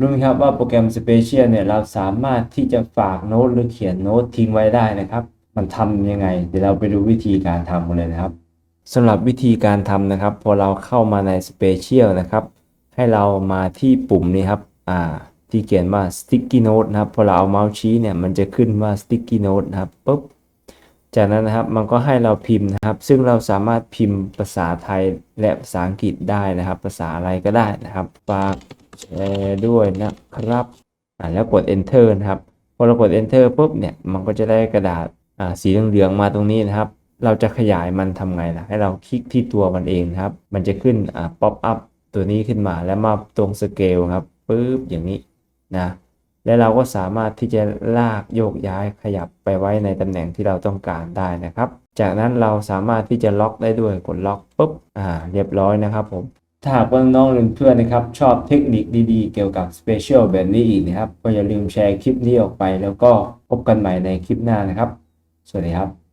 รู้ไหมครับว่าโปรแกรม Special เนี่ยเราสามารถที่จะฝากโน้ตหรือเขียนโน้ตทิ้งไว้ได้นะครับ มันทำยังไง เดี๋ยวเราไปดูวิธีการทำกันเลยนะครับสำหรับวิธีการทำนะครับ พอเราเข้ามาใน Special นะครับ ให้เรามาที่ปุ่มนี้ครับอ่าที่เขียนว่า sticky note นะครับ พอเราเอาเมาส์ชี้เนี่ยมันจะขึ้นว่า sticky note นะครับปุ๊บจากนั้นนะครับมันก็ให้เราพิมพ์นะครับ ซึ่งเราสามารถพิมพ์ภาษาไทยและภาษาอังกฤษได้นะครับ ภาษาอะไรก็ได้นะครับฝาก แชร์ด้วยนะครับอ่าแล้วกด enter นะครับพอเรากด enter ปุ๊บเนี่ยมันก็จะได้กระดาษอ่าสีเหลืองๆมาตรงนี้นะครับ เราจะขยายมันทำไงล่ะให้เราคลิกที่ตัวมันเองครับ มันจะขึ้นอ่า pop up ตัวนี้ขึ้นมาแล้วมาตรงสเกลครับปุ๊บอย่างนี้นะและเราก็สามารถที่จะลากโยกย้ายขยับไปไว้ในตำแหน่งที่เราต้องการได้นะครับ จากนั้นเราสามารถที่จะล็อกได้ด้วยกดล็อกปุ๊บอ่าเรียบร้อยนะครับผม ถ้าหากว่าน้องๆเพื่อนๆนะครับ ชอบเทคนิคดีๆ เกี่ยวกับ Special แบบนี้อีกนะครับ ก็อย่าลืมแชร์คลิปนี้ออกไป แล้วก็พบกันใหม่ในคลิปหน้านะครับ สวัสดีครับ